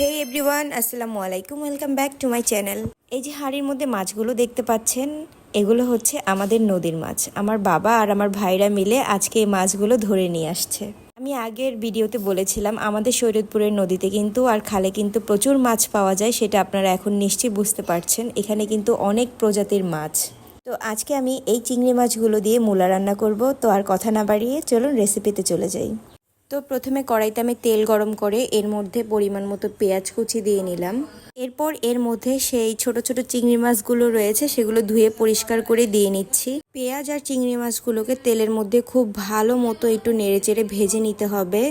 হে everyone আসসালামু আলাইকুম welcome back to my channel এই যে হাড়ির মধ্যে মাছগুলো দেখতে পাচ্ছেন, এগুলো হচ্ছে আমাদের নদীর মাছ। আমার বাবা আর আমার ভাইরা মিলে আজকে এই মাছগুলো ধরে নিয়ে আসছে। আমি আগের ভিডিওতে বলেছিলাম, আমাদের শরীয়তপুরের নদীতে কিন্তু আর খালে কিন্তু প্রচুর মাছ পাওয়া যায়, সেটা আপনারা এখন নিশ্চয়ই বুঝতে পারছেন। এখানে কিন্তু অনেক প্রজাতির মাছ। তো আজকে আমি এই চিংড়ি মাছগুলো দিয়ে মূলা রান্না করব, তো আর কথা না বাড়িয়ে চলুন রেসিপিতে চলে যাই। তো প্রথমে কড়াইতে আমি তেল গরম করে এর মধ্যে পরিমাণ মতো পেঁয়াজ কুচি দিয়ে নিলাম। এরপর এর মধ্যে সেই ছোট ছোট চিংড়ি মাছগুলো রয়েছে সেগুলো ধুয়ে পরিষ্কার করে দিয়ে নিচ্ছি। পেঁয়াজ আর চিংড়ি মাছগুলোকে তেলের মধ্যে খুব ভালো মতো একটু নেড়েচেড়ে ভেজে নিতে হবে।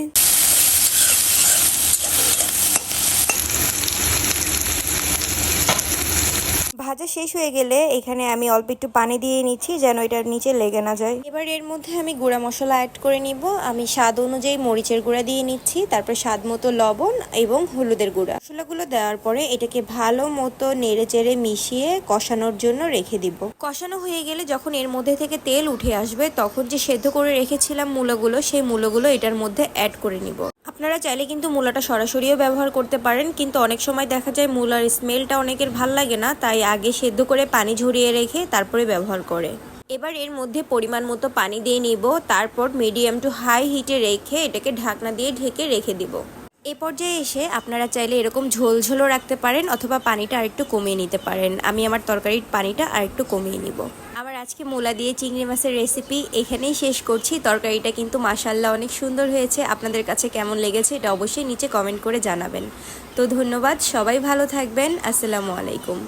ভাজা শেষ হয়ে গেলে এখানে আমি অল্প একটু পানি দিয়ে নিচ্ছি যেন এটার নিচে লেগে না যায়। এবার এর মধ্যে আমি গুঁড়া মশলা অ্যাড করে নিব। আমি স্বাদ অনুযায়ী মরিচের গুঁড়া দিয়ে নিচ্ছি, তারপর স্বাদ মতো লবণ এবং হলুদের গুঁড়া। মশলাগুলো দেওয়ার পরে এটাকে ভালো মতো নেড়ে চেড়ে মিশিয়ে কষানোর জন্য রেখে দিব। কষানো হয়ে গেলে যখন এর মধ্যে থেকে তেল উঠে আসবে, তখন যে সেদ্ধ করে রেখেছিলাম মূলাগুলো, সেই মূলাগুলো এটার মধ্যে অ্যাড করে নিব। আপনারা চাইলে কিন্তু মূলাটা সরাসরিও ব্যবহার করতে পারেন, কিন্তু অনেক সময় দেখা যায় মূলার স্মেলটা অনেকের ভালো লাগে না, তাই আগে সেদ্ধ করে পানি ঝরিয়ে রেখে তারপরে ব্যবহার করে। এবার এর মধ্যে পরিমাণ মতো পানি দিয়ে নিব, তারপর মিডিয়াম টু হাই হিটে রেখে এটাকে ঢাকনা দিয়ে ঢেকে রেখে দিব। এ পর্যায়ে এসে আপনারা চাইলে এরকম ঝোল ঝোলও রাখতে পারেন, অথবা পানিটা আরেকটু কমিয়ে নিতে পারেন। আমি আমার তরকারির পানিটা আরেকটু কমিয়ে নিব। আজকে মোলা দিয়ে চিংড়ি মাছের রেসিপি এখানেই শেষ করছি। তরকারিটা কিন্তু মাসাল্লাহ অনেক সুন্দর হয়েছে। আপনাদের কাছে কেমন লেগেছে এটা অবশ্যই নিচে কমেন্ট করে জানাবেন। তো ধন্যবাদ, সবাই ভালো থাকবেন। আসসালামু আলাইকুম।